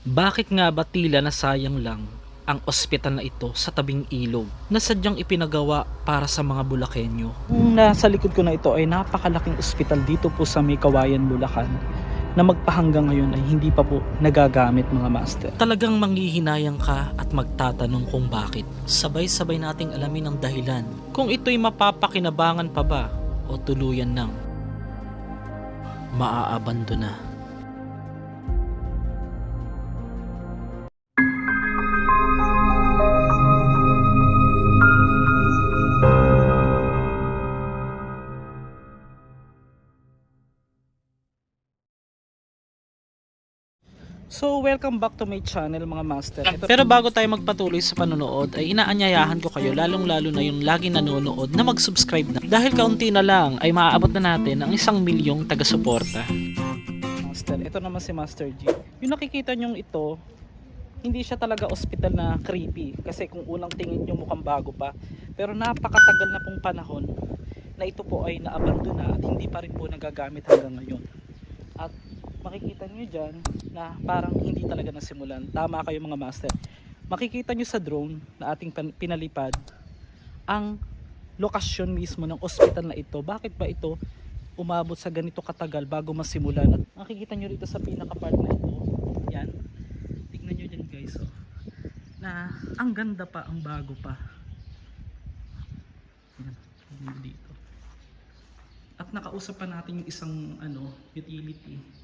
Bakit nga ba tila nasayang lang ang ospital na ito sa tabing ilog na sadyang ipinagawa para sa mga Bulakenyo? Kung nasa likod ko na ito ay napakalaking ospital dito po sa May Kawayan, Bulacan na magpahanggang ngayon ay hindi pa po nagagamit mga master. Talagang manghihinayang ka at magtatanong kung bakit. Sabay-sabay nating alamin ang dahilan kung ito'y mapapakinabangan pa ba o tuluyan nang maaabandona. So, welcome back to my channel mga master. Pero bago tayo magpatuloy sa panonood, ay inaanyayahan ko kayo lalong-lalo na yung lagi nanonood na mag-subscribe na. Dahil kaunti na lang ay maaabot na natin ang isang milyong taga-suporta. Master, ito naman si Master G. Yung nakikita nyong ito, hindi siya talaga ospital na creepy. Kasi kung unang tingin nyo mukhang bago pa. Pero napakatagal na pong panahon na ito po ay naabandona at hindi pa rin po nagagamit hanggang ngayon. At makikita nyo dyan na parang hindi talaga nasimulan. Tama kayo mga master. Makikita nyo sa drone na ating pinalipad ang lokasyon mismo ng ospital na ito. Bakit ba ito umabot sa ganito katagal bago masimulan? At makikita nyo rito sa pinaka-part na ito. Yan. Tignan nyo dyan guys. Oh, na ang ganda pa, ang bago pa. Yan. Dito. At nakausap pa natin yung isang ano, utility.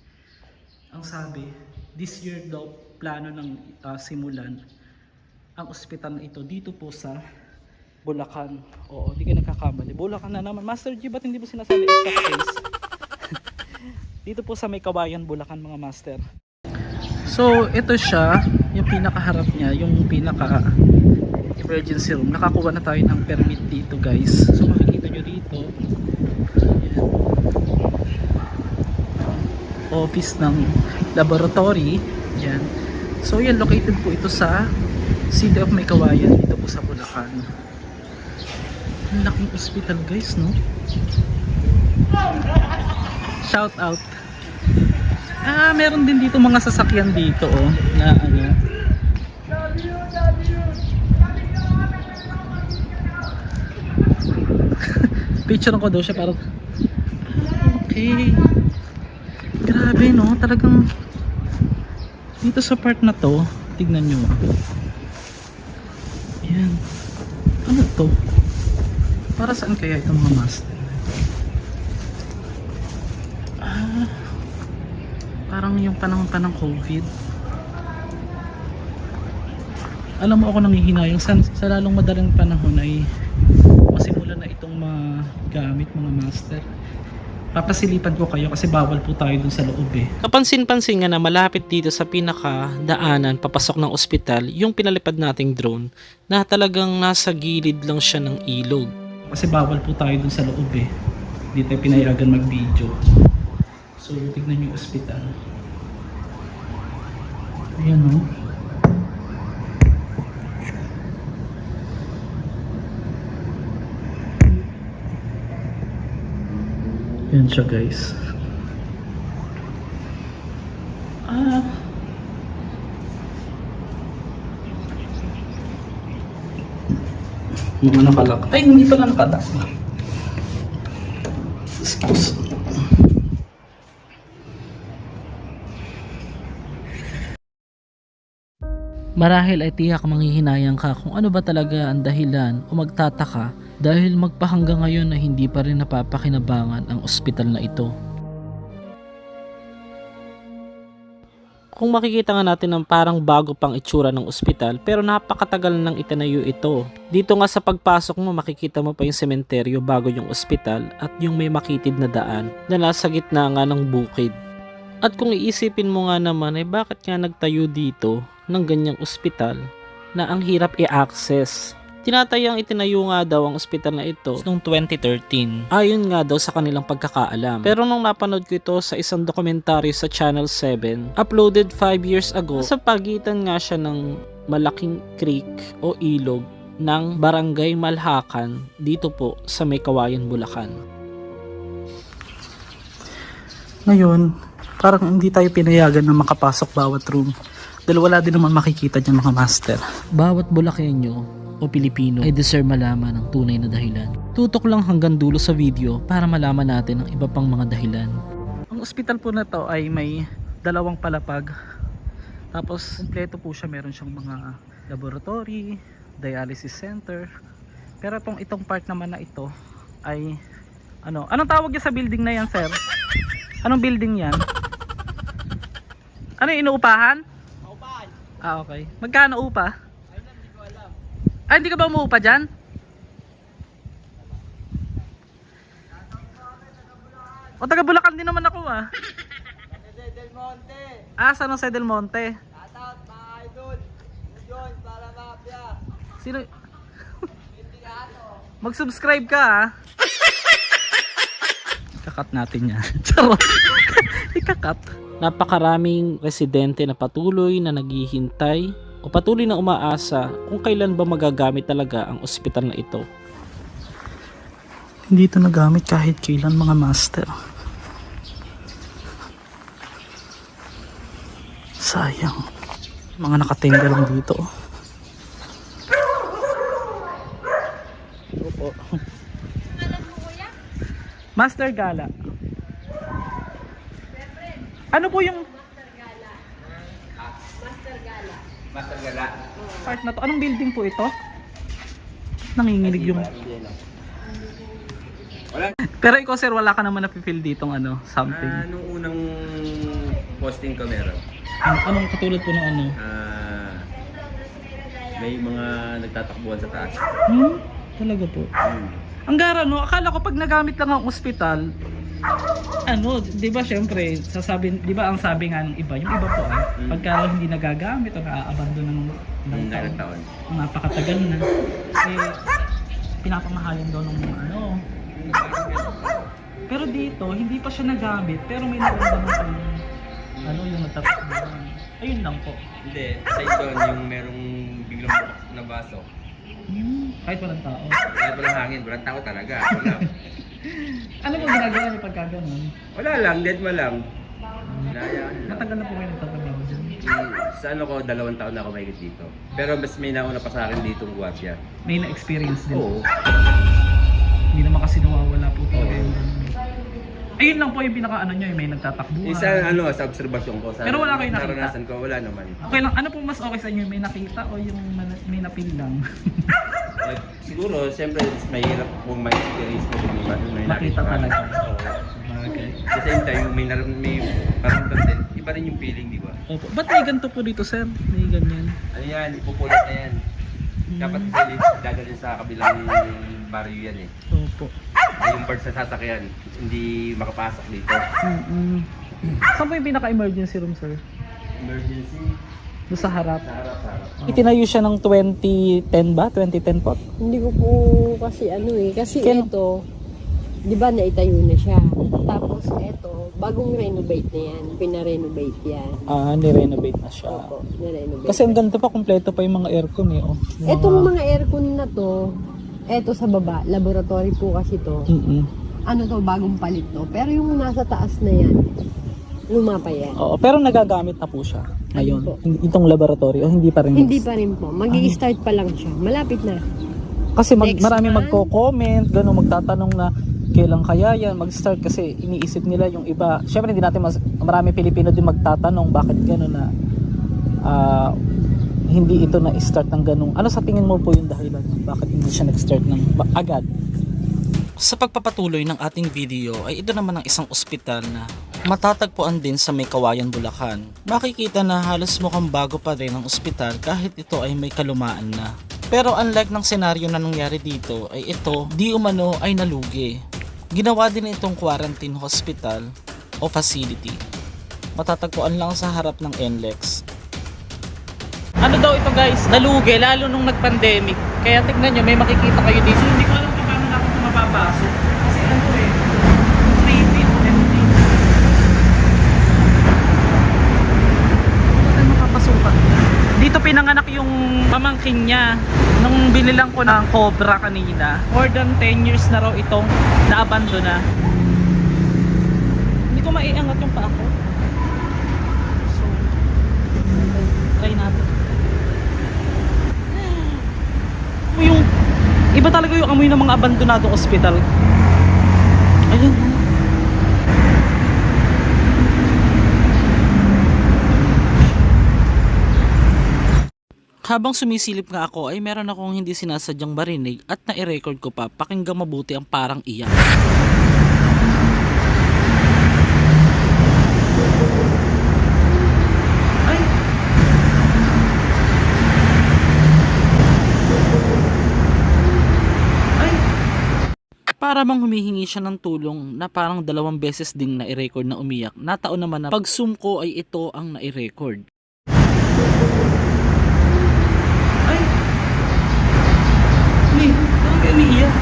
Ang sabi, this year daw plano ng ah, simulan ang ospital na ito dito po sa Bulacan. Oo, di ka nagkakamali. Bulacan na naman. Master G, ba't hindi mo sinasabi exact place? dito po sa may kawayan Bulacan mga master. So, ito siya, yung pinakaharap niya, yung pinaka emergency room. Nakakuha na tayo ng permit dito guys. So, makikita nyo dito, office ng laboratory. Yan. So yan, located po ito sa City of May Kawayan, dito po sa Bulacan. Ang laking hospital guys, no? Shout out. Ah, meron din dito mga sasakyan dito, oh, na ano. Picture ko daw siya para Okay. Grabe no, talagang dito sa part na to, tignan nyo. Yan. Ano to? Para saan kaya itong mga master? Ah, parang yung panahon pa ng COVID. Alam mo ako nangihinayang sa, sa lalong madaling panahon ay masimulan na itong magamit mga master papasilipan ko kayo kasi bawal po tayo dun sa loob eh. Kapansin-pansin nga na malapit dito sa pinaka-daanan papasok ng ospital yung pinalipad nating drone na talagang nasa gilid lang siya ng ilog. Kasi bawal po tayo dun sa loob eh. Hindi tayo pinayagan mag-video. So, tignan yung ospital. Ayan o. Yan siya guys. Ah. Mga nakalak. Ay, hindi pala nakalak. Excuse. Marahil ay tiyak manghihinayang ka kung ano ba talaga ang dahilan o magtataka dahil magpahanggang ngayon na hindi pa rin napapakinabangan ang ospital na ito. Kung makikita nga natin ang parang bago pang itsura ng ospital pero napakatagal nang itinayo ito. Dito nga sa pagpasok mo makikita mo pa yung sementeryo bago yung ospital at yung may makitid na daan na nasa gitna nga ng bukid. At kung iisipin mo nga naman ay bakit nga nagtayo dito ng ganyang ospital na ang hirap i-access. Tinatayang itinayo nga daw ang ospital na ito noong 2013. Ayon nga daw sa kanilang pagkakaalam. Pero nung napanood ko ito sa isang dokumentaryo sa Channel 7, uploaded 5 years ago, sa pagitan nga siya ng malaking creek o ilog ng Barangay Malhakan dito po sa May Kawayan, Bulacan. Ngayon, parang hindi tayo pinayagan na makapasok bawat room. Dahil wala din naman makikita dyan mga master. Bawat Bulakenyo o Pilipino ay deserve malaman ang tunay na dahilan. Tutok lang hanggang dulo sa video para malaman natin ang iba pang mga dahilan. Ang ospital po na to ay may dalawang palapag. Tapos kumpleto po siya, meron siyang mga laboratory, dialysis center. Pero itong itong part naman na ito ay ano, anong tawag niya sa building na yan, sir? Anong building yan? Ano inuupahan? Ah, okay. Magkano upa? Ah, hindi ka ba umuupa dyan? O taga Bulacan din naman ako ah. Del Monte. Ah, San Jose del Monte. Shoutout mga idol. Yun, para mafia. Sino? Mag-subscribe ka ah. Ikakat natin yan. Charot. Ikakat. Napakaraming residente na patuloy na naghihintay o patuloy na umaasa kung kailan ba magagamit talaga ang ospital na ito. Hindi ito nagamit kahit kailan mga master. Sayang. Mga nakatingga lang dito. Opo. Master Gala. Ano po yung Master Gala. part na to? Anong building po ito? Nanginginig yung... Wala. Pero ikaw sir, wala ka naman napipil ditong ano, Ah, something. nung unang posting ko meron. Ano, anong katulad po ng ano? Ah, may mga nagtatakbuhan sa taas. Hmm? Talaga po. Hmm. Ang gara no, akala ko pag nagamit lang ang ospital, ano, 'di ba syempre, sasabi, 'di ba ang sabi nga ng iba, yung iba po ay Mm. pagka hindi nagagamit o naaabandon ng ng Nung taon, taon. napakatagal na. Eh pinapamahalan daw ng ano. Pero dito, hindi pa siya nagamit, pero may naramdaman pa yung ano, yung nagtatakbuhan. Ayun lang po. Hindi, side doon yung merong biglang na baso. Hmm, kahit walang tao. Wala walang hangin, walang tao talaga. Wala, Ano po ginagawa niyo pagka ganun? wala lang, dead ma lang. Nayaan lang. Matagal na po kayo nagtatrabaho dyan. Sa ano ko, dalawang taon na ako mahigit dito. Pero mas may nauna pa sa akin dito ang guwapya. May na-experience din. Oo. Hindi naman kasi nawawala po talaga Oo. yung ganun. Ayun lang po yung pinaka ano nyo, yung may nagtatakbuhan. Isa ano, sa obserbasyon ko. Sa Pero wala kayong nakita? Naranasan ko, wala naman. Okay lang, ano po mas okay sa inyo, may nakita o yung man- may napil lang? Eh, siguro, siyempre, mahirap kung may experience mo kung may, may nakita talaga. Bagay. At the same time, may, nar- may paramdam din. Iba rin yung feeling, di ba? Opo. Ba't may ganito po dito, sir? May ganyan. Ano yan, ipupulit na yan. Dapat dali- dadalhin sa kabilang barrio yan eh. Opo. Ay, yung bird sa sasakyan, hindi makapasok dito. Mm-mm. Saan po yung pinaka-emergency room, sir? Emergency, Doon sa harap. sa harap, sa harap. Itinayo siya ng 2010 ba? 2010 po? Hindi ko po kasi ano eh. Kasi Ken- ito, di ba naitayo na siya. Tapos ito, bagong renovate na yan. Pina-renovate yan. Ah, ni-renovate na siya. Opo, na-renovate. Kasi ang ganda pa, kompleto pa yung mga aircon eh. Oh. Yung Etong mga aircon na to, eto sa baba, laboratory po kasi to. Mm-mm. Ano to, bagong palit to. Pero yung nasa taas na yan, luma pa yan. Oo, pero nagagamit na po siya ngayon. Ano po? Itong laboratory o hindi pa rin? Hindi pa rin po. Mag-i-start pa lang siya. Malapit na. Kasi mag, Next marami month? magko-comment, gano'n magtatanong na kailan kaya yan mag-start kasi iniisip nila yung iba. Syempre hindi natin mas, marami Pilipino din magtatanong bakit gano'n na ah, hindi ito na-start ng ganung. Ano sa tingin mo po yung dahilan? Bakit hindi siya nag-start ng agad? Sa pagpapatuloy ng ating video ay ito naman ang isang ospital na matatagpuan din sa may Kawayan, Bulacan. Makikita na halos mukhang bago pa rin ang ospital kahit ito ay may kalumaan na. Pero unlike ng senaryo na nangyari dito ay ito di umano ay nalugi. Ginawa din itong quarantine hospital o facility. Matatagpuan lang sa harap ng NLEX. Ano daw ito guys? Nalugi lalo nung nag-pandemic. Kaya tignan nyo, may makikita kayo dito. Hindi ko alam kung paano na ako mapapasok. Kasi ano eh, 3 feet, 10 feet. Ano tayo makapasukan? Dito pinanganak yung pamangkin niya. Nung binilang ko ng Cobra kanina. More than 10 years na raw itong naabandona. Hindi ko maiangat yung paa ko. So, Iba talaga yung amoy ng mga abandonadong ospital. Ayun. Habang sumisilip nga ako ay meron akong hindi sinasadyang marinig at nai-record ko pa pakinggang mabuti ang parang iyak. Ay! Ay! Para bang humihingi siya ng tulong na parang dalawang beses ding nai-record na umiyak. Nataon naman na pag zoom ko ay ito ang nai-record. Ay! Ni, bakit kayo umiiyak?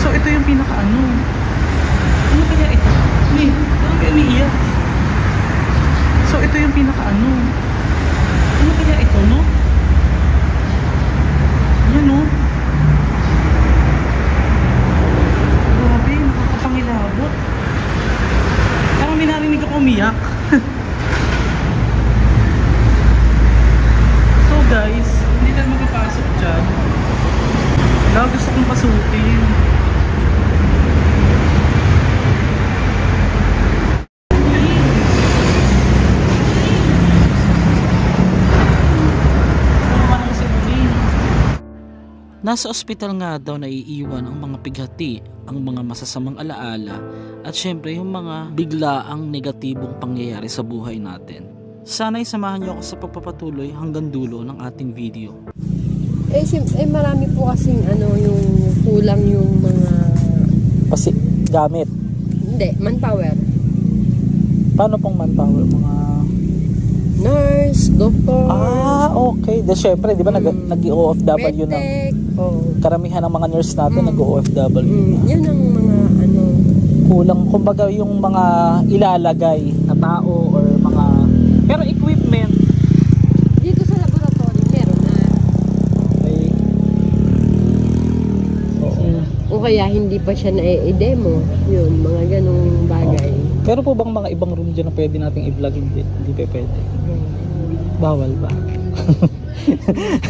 So ito yung pinaka-ano. Ano kaya ito? Ni, bakit kayo umiiyak? So ito yung pinaka-ano. Ano kaya ito, no? Yan, no? Grabe, nakakapangilabot. Parang may narinig ako umiyak. so guys, hindi tayo magpapasok dyan. Kaya gusto kong pasukin. Nasa ospital nga daw naiiwan ang mga pighati, ang mga masasamang alaala, at syempre yung mga biglaang negatibong pangyayari sa buhay natin. Sana'y samahan niyo ako sa pagpapatuloy hanggang dulo ng ating video. Eh, sim- eh marami po kasing ano, yung kulang yung mga, Kasi gamit. hindi, manpower. Paano pong manpower mga... Nurse, doctor, Ah, okay. De syempre, di ba nag, Mm. nag-OFW na? medtech, oh. Karamihan ng mga nurse natin Mm. nag-OFW Mm, na. yun ang mga ano, kulang kumbaga yung mga ilalagay na tao or mga pero equipment dito sa laboratory meron na. Oo. O kaya hindi pa siya na-demo. Yun, mga ganong bagay. pero po bang mga ibang room dyan na pwede nating i-vlog hindi hindi pa pwede bawal ba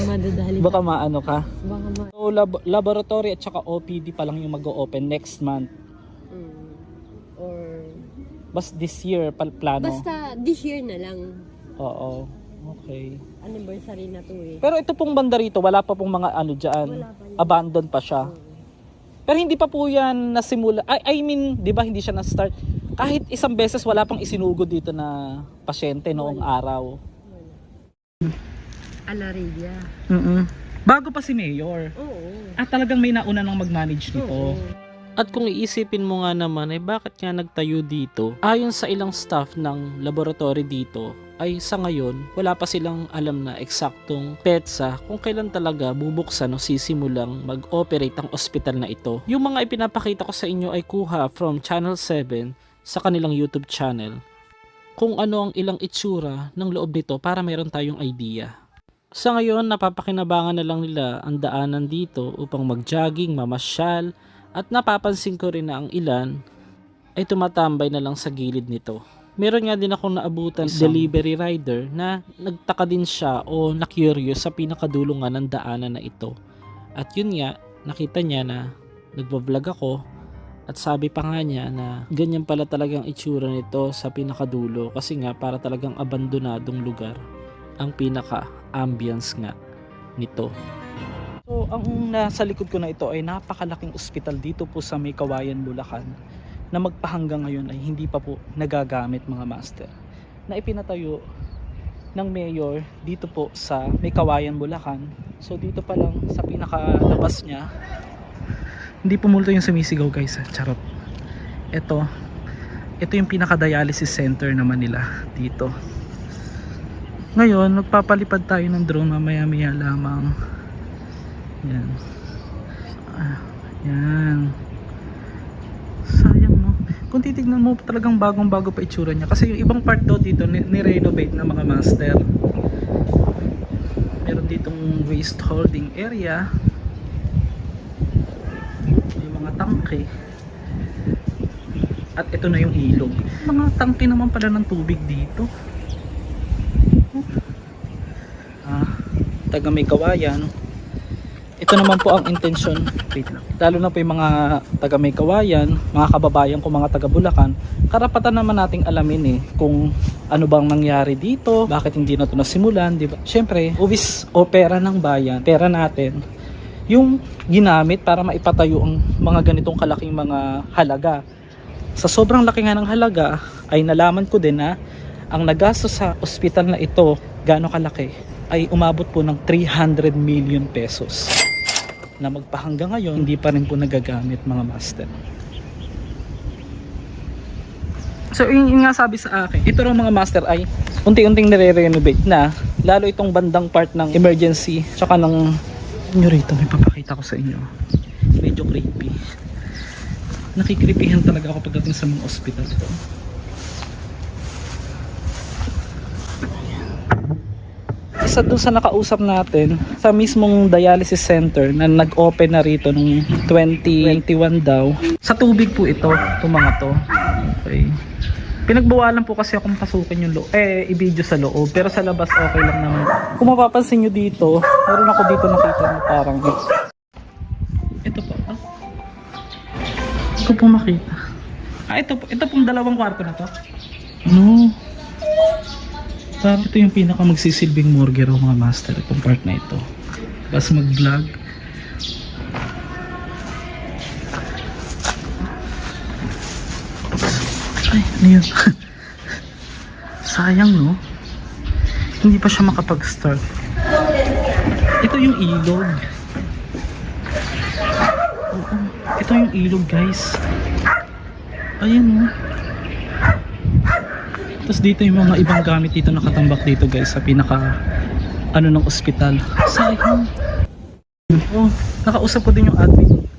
Madadali. baka maano ka Baka ma... so lab- laboratory at saka OPD pa lang yung mag-open next month Mm. Or... bas this year pal plano Basta this year na lang. oo okay Anniversary na to eh. pero ito pong banda rito wala pa pong mga ano dyan Wala pa yun. abandon pa siya Pero hindi pa po yan nasimula. I, I mean, di ba hindi siya na-start? Kahit isang beses wala pang isinugod dito na pasyente noong araw. Alaria. Bago pa si Mayor. Oo. At talagang may nauna nang mag-manage nito. Oo. At kung iisipin mo nga naman ay bakit nga nagtayo dito, ayon sa ilang staff ng laboratory dito, ay sa ngayon wala pa silang alam na eksaktong petsa kung kailan talaga bubuksan o sisimulang mag-operate ang ospital na ito. Yung mga ipinapakita ko sa inyo ay kuha from Channel 7 sa kanilang YouTube channel kung ano ang ilang itsura ng loob nito para meron tayong idea. Sa ngayon, napapakinabangan na lang nila ang daanan dito upang mag-jogging, mamasyal, at napapansin ko rin na ang ilan ay tumatambay na lang sa gilid nito. Meron nga din akong naabutan delivery rider na nagtaka din siya o na-curious sa pinakadulungan ng daanan na ito. At yun nga, nakita niya na nagbablog ako at sabi pa nga niya na ganyan pala talagang itsura nito sa pinakadulo kasi nga para talagang abandonadong lugar ang pinaka-ambience nga nito. So, ang nasa likod ko na ito ay napakalaking ospital dito po sa May Kawayan, Bulacan na magpahanggang ngayon ay hindi pa po nagagamit mga master na ipinatayo ng mayor dito po sa May Kawayan, Bulacan. So, dito pa lang sa pinakalabas niya hindi po multo yung sumisigaw guys. ah. Charot. Ito. Ito yung pinaka-dialysis center naman nila dito. Ngayon, magpapalipad tayo ng drone mamaya-maya lamang. Yan. Ah, yan. Sayang no. Kung titignan mo talagang bagong bago pa itsura niya. Kasi yung ibang part daw dito ni- ni-renovate na mga master. Meron ditong waste holding area. May mga tangke. At ito na yung ilog. Mga tangke naman pala ng tubig dito. Taga may kawayan. ito naman po ang lang. Lalo na po yung mga taga may kawayan, mga kababayan ko mga taga Bulacan, karapatan naman nating alamin eh kung ano bang nangyari dito, bakit hindi na ito nasimulan, di ba? Siyempre, ubis o pera ng bayan, pera natin, yung ginamit para maipatayo ang mga ganitong kalaking mga halaga. Sa sobrang laki nga ng halaga, ay nalaman ko din na ang nagastos sa ospital na ito, gaano kalaki, ay umabot po ng 300 million pesos na magpahanggang ngayon hindi pa rin po nagagamit mga master. So yun, yun nga sabi sa akin, ito rin mga master ay unti-unting nire-renovate na lalo itong bandang part ng emergency tsaka ng nyo rito may papakita ko sa inyo. Medyo creepy. Nakikripihan talaga ako pagdating sa mga ospital isa doon sa nakausap natin sa mismong dialysis center na nag-open na rito nung 2021 daw. Sa tubig po ito, itong to. Okay. Pinagbawalan po kasi akong pasukin yung loob, eh, i-video sa loob. Pero sa labas, okay lang naman. Kung mapapansin nyo dito, meron ako dito nakita na parang, ito po, ah. Ito po makita. Ah, ito po, ito pong dalawang kwarto na to. No. Parang ito yung pinaka magsisilbing morgue raw mga master, itong part na ito. Tapos mag-vlog. Ay, ano yun? Sayang no? Hindi pa siya makapag-start. Ito yung ilog. Ito yung ilog guys. Ayan no? Tapos dito yung mga ibang gamit dito nakatambak dito guys sa pinaka ano ng ospital. Sayang. Oh, nakausap ko din yung admin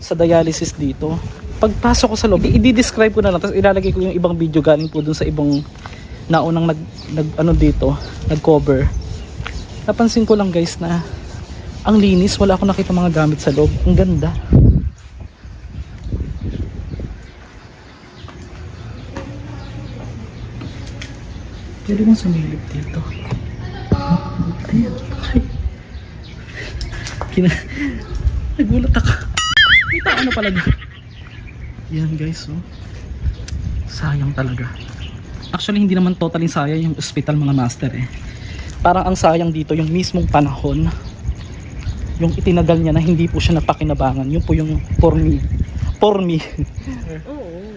sa dialysis dito. Pagpasok ko sa loob, i-describe ko na lang tapos ilalagay ko yung ibang video galing po dun sa ibang naunang nag, nag ano dito, nag-cover. Napansin ko lang guys na ang linis, wala akong nakita mga gamit sa loob. Ang ganda. Pwede bang sumilip dito? Ayan. Ay. Kina... Nagulat ako. May tao na pala dyan. Yan guys, oh. Sayang talaga. Actually, hindi naman totally sayang yung hospital mga master eh. Parang ang sayang dito yung mismong panahon. Yung itinagal niya na hindi po siya napakinabangan. Yun po yung for me. For me.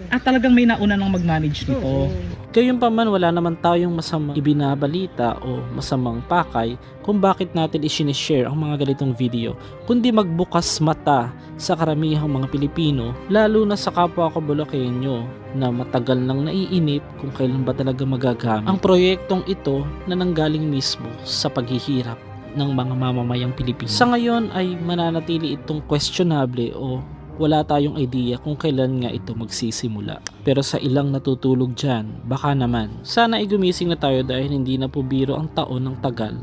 At talagang may nauna nang mag-manage nito. Oo. Gayunpaman wala naman tayong masamang ibinabalita o masamang pakay kung bakit natin isinishare ang mga ganitong video kundi magbukas mata sa karamihang mga Pilipino lalo na sa kapwa ko Bulakenyo na matagal nang naiinip kung kailan ba talaga magagamit ang proyektong ito na nanggaling mismo sa paghihirap ng mga mamamayang Pilipino. Sa ngayon ay mananatili itong questionable o wala tayong idea kung kailan nga ito magsisimula. Pero sa ilang natutulog dyan, baka naman. Sana ay gumising na tayo dahil hindi na po biro ang taon ng tagal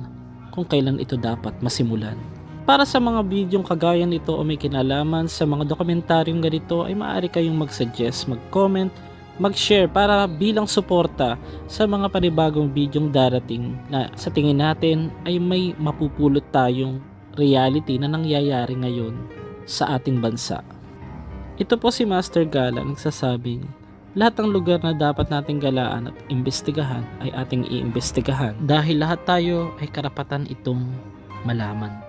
kung kailan ito dapat masimulan. Para sa mga bidyong kagaya nito o may kinalaman sa mga dokumentaryong ganito ay maaari kayong mag-suggest, mag-comment, mag-share para bilang suporta sa mga panibagong bidyong darating na sa tingin natin ay may mapupulot tayong reality na nangyayari ngayon sa ating bansa. Ito po si Master Gala nagsasabing, lahat ng lugar na dapat nating galaan at imbestigahan ay ating iimbestigahan dahil lahat tayo ay karapatan itong malaman.